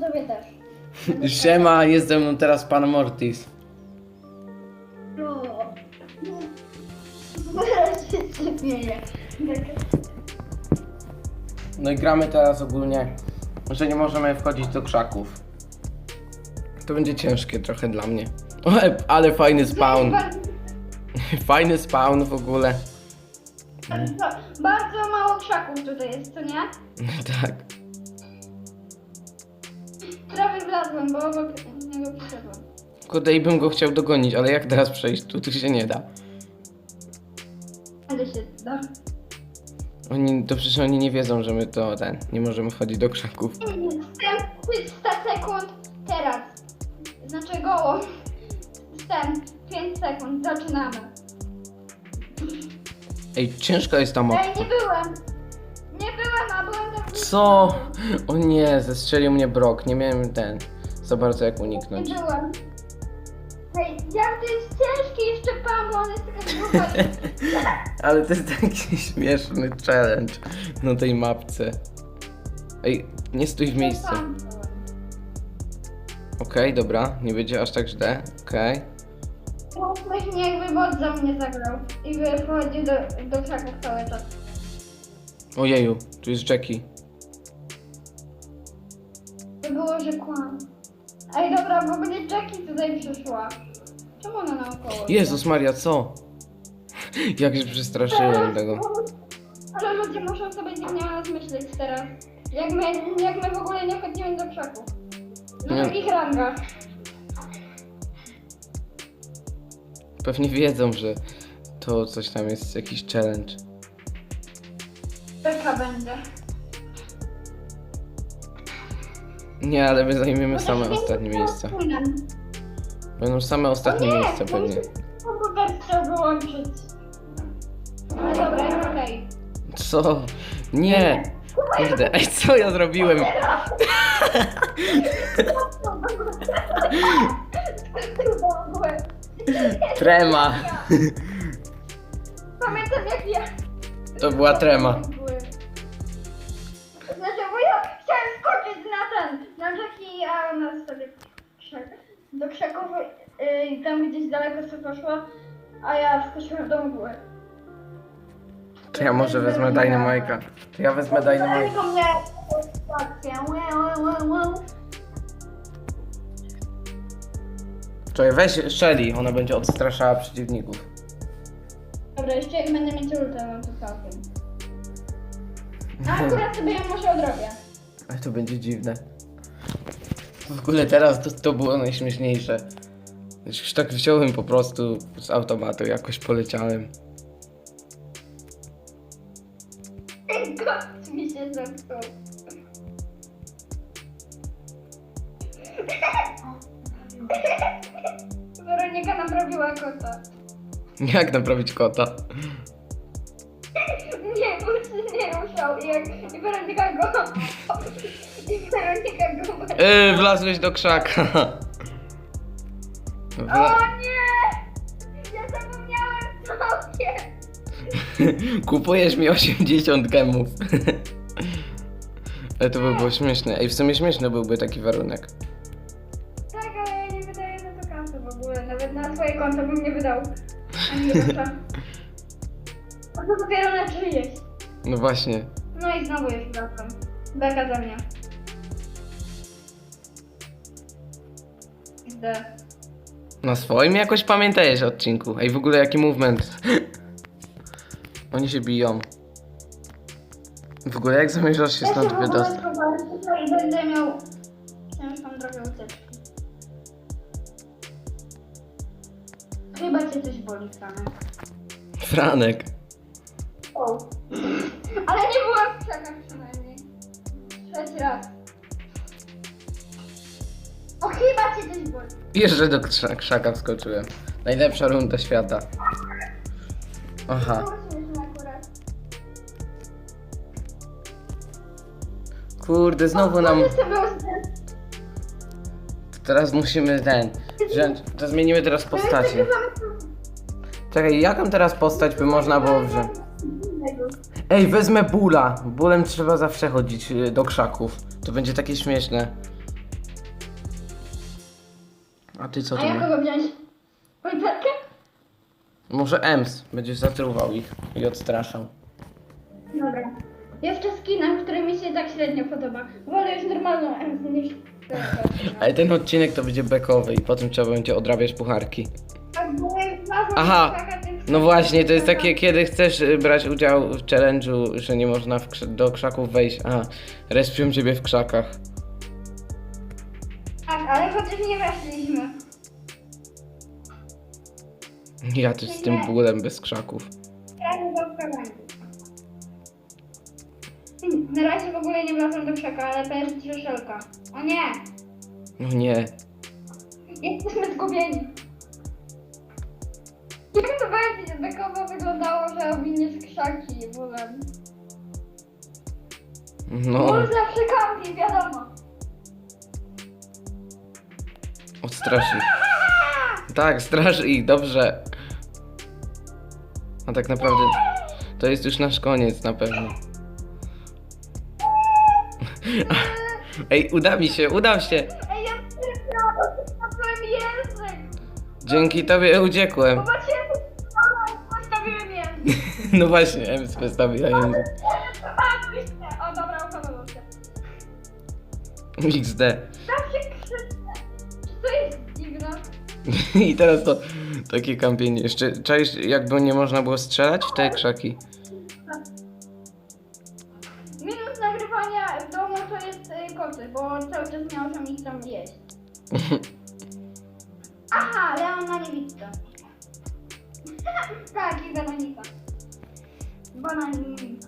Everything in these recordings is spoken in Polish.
to tobie też. Siema, jest ze mną teraz pan Mortis. No. Śmieję. No i gramy teraz ogólnie, że nie możemy wchodzić do krzaków. To będzie ciężkie trochę dla mnie. Ale, ale fajny spawn. Fajny spawn w ogóle. Bardzo, bardzo mało krzaków tutaj jest, co nie? Tak. Wlazłem, bo obok niego przyszedłem. Kurde i bym go chciał dogonić, ale jak teraz przejść? Tu, tu się nie da. Ale się da. Oni, to przecież oni nie wiedzą, że my to ten, nie możemy wchodzić do krzaków. Wstęp 300 sekund teraz. Znaczy goło. Wstęp 5 sekund. Zaczynamy. Ej, ciężka jest ta mapa. Ej, nie byłem. Nie byłem, a byłem tam. Co? O nie, zestrzelił mnie Brok, nie miałem ten, za bardzo jak Nie uniknąć. byłem. Ej, jak to jest ciężki jeszcze pan, bo on jest taka gruba. Ale to jest taki śmieszny challenge na tej mapce. Ej, nie stój w miejscu. Okej, dobra, nie będzie aż tak źle. Okej. Myślę, jakby bot za mnie zagrał i by wchodził do, do krzaków cały czas. Ojeju, tu jest Jackie. To było, że kłam. Ej, dobra, w ogóle Jackie tutaj przyszła. Czemu ona naokoło? Jezus Maria, co? Jak się przestraszyłem tego. Ale ludzie muszą sobie dziwnie o nas myśleć teraz. Jak my, jak my w ogóle nie wchodzimy do krzaków. Na Nie. takich rangach. Pewnie wiedzą, że to coś tam jest jakiś challenge. Taka będzie. Nie, ale my zajmiemy same ostatnie miejsca. Będą same ostatnie O nie, miejsca pewnie. się Komputer chciał wyłączyć. Ale dobra, jest okej. Co? Nie! Kurde, ej, co ja zrobiłem? Trema! Pamiętam jak ja... To była trema. Rzeki, a ona sobie krzak, do krzaków yy, i tam gdzieś daleko sobie poszła, a ja wskoczyłem do mgły. To ja może wezmę Dynamite'a. To ja wezmę łe, łe. Czekaj, weź Shelly, ona będzie odstraszała przeciwników. Dobra, jeszcze jak będę mieć ultę, no to całkiem. A akurat sobie ją może odrobię. Ale to będzie dziwne. W ogóle teraz to, to było najśmieszniejsze. Już tak wziąłem po prostu z automatu, jakoś poleciałem. Kot mi się zepsuł. Weronika naprawiła kota. Jak naprawić kota? Nie, się nie ruszał i, jak, i Weronika go... Yy, wlazłeś do krzaka. O Wla... nie! Ja zapomniałem sobie! Kupujesz mi 80 gemów. Ale to by było śmieszne. Ej, w sumie śmieszny byłby taki warunek. Tak, ale ja nie wydaję na to kasy w ogóle. Nawet na swoje konto bym nie wydał. Ani grosza. A to dopiero na czyjeś. No właśnie. No i znowu jest wracam. Beka za mnie. Zde. Na swoim jakoś pamiętajesz odcinku. Ej, w ogóle jaki movement. Oni się biją. W ogóle jak zamierzasz się Ja się stąd w ogóle wydostać? schowałem tutaj i będę miał ciężką drogę ucieczki. Chyba cię coś boli, Franek. Franek. O. Ale nie byłem w krzakach przynajmniej. Trzeci raz. O, chyba cię coś boli. Jeszcze do krza- krzaka wskoczyłem. Najlepsza runda świata. Aha. Kurde, znowu nam... Teraz musimy ten... Wziąć... To zmienimy teraz postaci. Czekaj, jaką teraz postać by można było wziąć? Ej, wezmę Bula. Bulem trzeba zawsze chodzić y, do krzaków. To będzie takie śmieszne. A ty co A jak masz? kogo wziąć? Oliwierkę? Może Ems będziesz zatruwał ich i odstraszał. Dobra. Jeszcze skinem, który mi się tak średnio podoba. Wolę już normalną M niż... Ale ten odcinek to będzie bekowy i potem trzeba będzie odrabiać pucharki. Tak, bo jak znalazłam Aha, taka, No właśnie, to jest takie, kiedy chcesz y, brać udział w challenge'u, że nie można w krz- do krzaków wejść. Aha, respią ciebie w krzakach. Tak, ale chociaż nie Ja też z tym bólem bez krzaków. Razem do krawędzi. Na razie w ogóle nie wracam do krzaka, ale jest drzeszelka. O nie! No nie. Jesteśmy zgubieni. Jak to będzie bekowo wyglądało, że owiniesz krzaki bólem? No, Ból zawsze kampi, wiadomo. Odstrasz ich. Tak, straż ich, dobrze. A tak naprawdę to jest już nasz koniec na pewno. Ej, uda mi się, uda się. Ej, ja język! Dzięki tobie uciekłem. Popatrzcie, postawiłem język. No właśnie, Ems wystawiła język. O dobra, uchowało się. XD. I teraz to takie kampienie. Jeszcze czaisz, jakby nie można było strzelać w te krzaki. Minus nagrywania w domu to jest y, koty, bo cały czas nie muszą ich tam jeść. Aha, Leona nie widzę. tak, i Bananika. Bananina.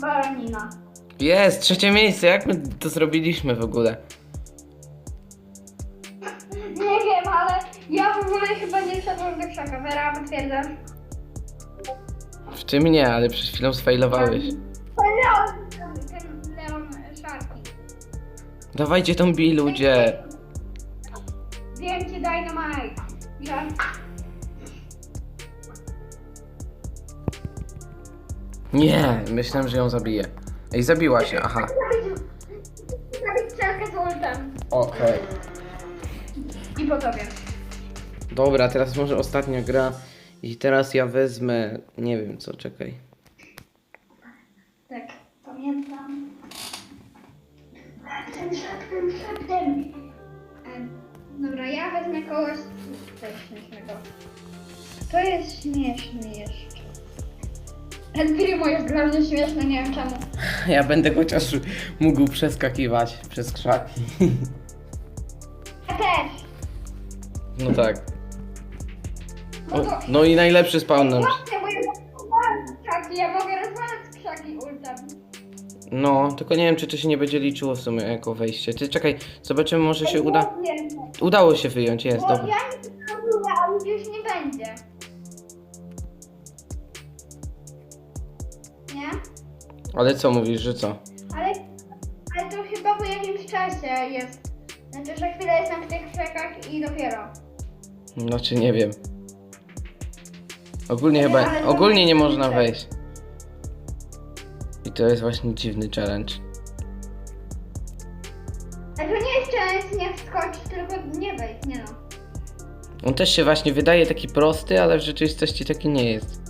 Baranina. Jest, trzecie miejsce. Jak my to zrobiliśmy w ogóle? Ogóle chyba nie wszedłem do krzaka. Vera, potwierdzasz? W tym nie, ale przed chwilą sfailowałeś. Leon! Ten Leon Sharky. Dawajcie tą bi ludzie. Wiem ci Dynamite. Że... Nie, myślałem, że ją zabiję. Ej, zabiła się, aha. Zabić strzelkę z ultem. Okej. I po tobie. Dobra, teraz może ostatnia gra. I teraz ja wezmę. Nie wiem co, czekaj. Tak, pamiętam. Szeptem, szeptem, szeptem. Em, Dobra, ja wezmę kogoś coś śmiesznego. To jest śmieszny jeszcze. Ten Primo jest dla mnie śmieszny, nie wiem czemu. Ja będę chociaż mógł przeskakiwać przez krzaki. Ja też. No tak. No to... no i najlepszy spawn nam. Właśnie, bo ja mogę krzaki, ja mogę rozwalać krzaki ultem. No, tylko nie wiem, czy to się nie będzie liczyło w sumie jako wejście. Ty czekaj, zobaczymy, może się uda. Udało się wyjąć, jest, bo dobra. ja nic nie zrobię, a ludzi już nie będzie. Nie? Ale co mówisz, że co? Ale, ale to chyba po jakimś czasie jest. Znaczy, że chwilę jestem w tych krzakach i dopiero. Znaczy nie wiem. Ogólnie chyba, ogólnie nie można wejść. I to jest właśnie dziwny challenge. A to nie jest challenge nie wskoczyć, tylko nie wejść, nie no. On też się właśnie wydaje taki prosty, ale w rzeczywistości taki nie jest.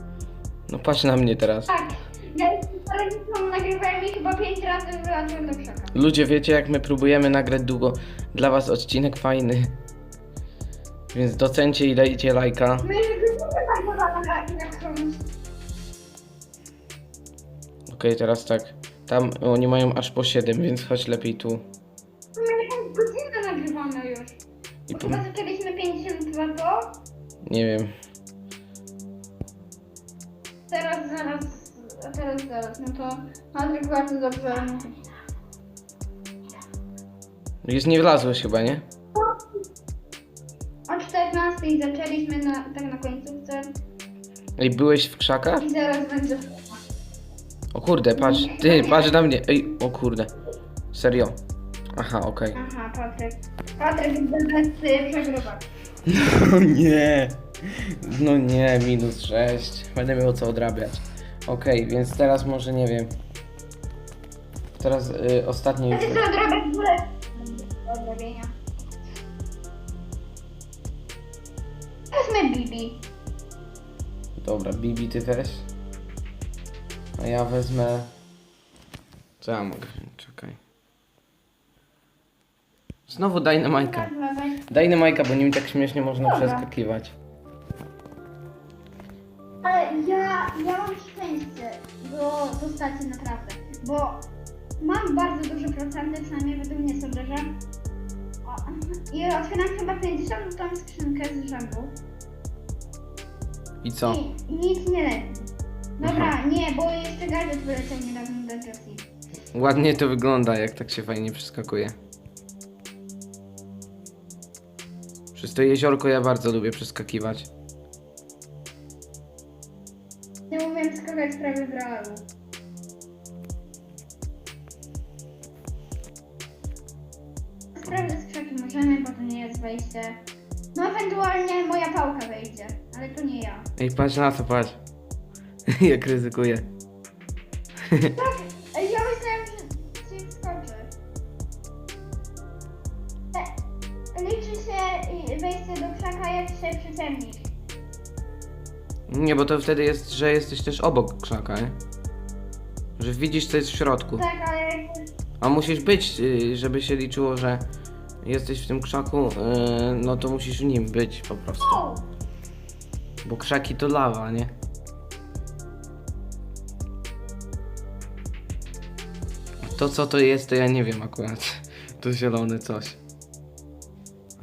No patrz na mnie teraz. Tak, ja jestem telewizją, nagrywałem i chyba pięć razy wylazłem do krzaka. Ludzie, wiecie jak my próbujemy nagrać długo dla was odcinek fajny. Więc docencie i dajcie lajka. My Okej, teraz tak. Tam oni mają aż po 7, więc chodź lepiej tu. My jakąś godzinę nagrywamy już. I po... chyba zaczęliśmy 52 to, Nie wiem. teraz zaraz, a teraz zaraz, no to Patryk bardzo dobrze Już nie wlazłeś chyba, nie? O 14 zaczęliśmy na, tak na końcówce Ej, byłeś w krzakach? i zaraz będzie. O kurde, patrz, ty, patrz na mnie. Ej, o kurde. Serio. Aha, okej. Aha, Patryk. Patryk zamiast przegrywać. No nie. No nie, minus 6. Będę miał co odrabiać. Okej, więc teraz może nie wiem. Teraz y, ostatnie Ja już. chcę odrabiać w ogóle. Do odrobienia. Wezmę Bibi. Dobra, Bibi ty weź. A ja wezmę... Co ja mogę? Czekaj. Znowu weź. Dynamajka, bo nim tak śmiesznie można Dobra. przeskakiwać. Ale ja, ja mam szczęście do, do stacji naprawdę, bo mam bardzo duże procenty, przynajmniej według mnie sondaża. O, I otwieram chyba 50 tą skrzynkę z rzędu I co? i nic nie leci. Dobra, nie, bo jeszcze gadżet wyleciał niedawno do Jessie. Ładnie to wygląda, jak tak się fajnie przeskakuje. Przez to jeziorko ja bardzo lubię przeskakiwać. Nie umiem skakać prawie w realu. Sprawy z krzaki możemy, bo to nie jest wejście. No ewentualnie moja pałka wejdzie, ale to nie ja. Ej, patrz na to, patrz. jak ryzykuję. Tak, ej, ja myślałem, że ci wskoczy. E, Liczy się y, wejście do krzaka, jak się przyciemnisz. Nie, bo to wtedy jest, że jesteś też obok krzaka, nie? Że widzisz, co jest w środku. Tak, ale jak... A musisz być, y, żeby się liczyło, że jesteś w tym krzaku, y, no to musisz w nim być po prostu. O! Bo krzaki to lawa, nie? To co to jest, to ja nie wiem akurat. To zielone coś.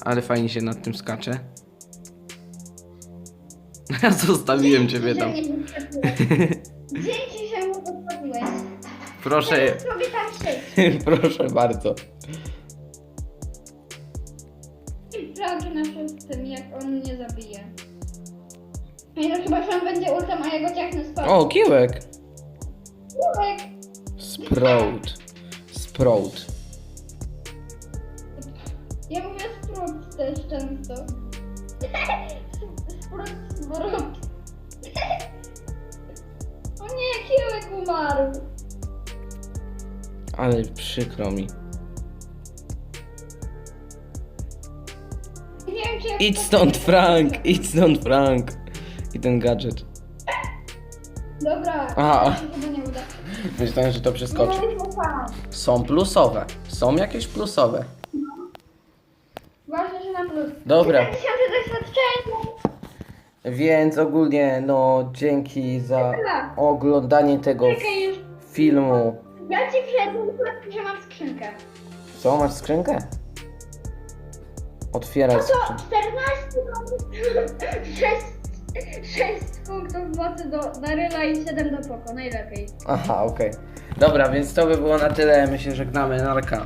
Ale fajnie się nad tym skacze. Ja zostawiłem ciebie że tam. mnie. Dzięki, że mu odpowiedziałeś. Proszę, Teraz tam proszę bardzo. I sprawdzę na wszystkim, jak on mnie zabije. Ej, no chyba, że on będzie ultem, a ja go ciachnę z O, kiłek! Kulek. Sprout. Sprout. Ja mówię sprut też często. Sprut, sprut. O nie, kiełek umarł. Ale przykro mi. Nie wiem, czy... jak Idź to- stąd, Frank! Idź stąd, Frank! I ten gadżet. Dobra, A. to się chyba nie uda. Myślałem, że to przeskoczy. Nie. Są plusowe. Są jakieś plusowe. Ważne, że na plus. Dobra. 4000 doświadczenia. Więc ogólnie, no, dzięki za oglądanie tego Czekaj już. filmu. Ja ci przed że mam skrzynkę. Co, masz skrzynkę? Otwieraj To skrzynkę. 14 punktów. 6, 6 punktów mocy do Daryla i 7 do Poko. Najlepiej. Aha, okej. Dobra, więc to by było na tyle. My się żegnamy. Narka.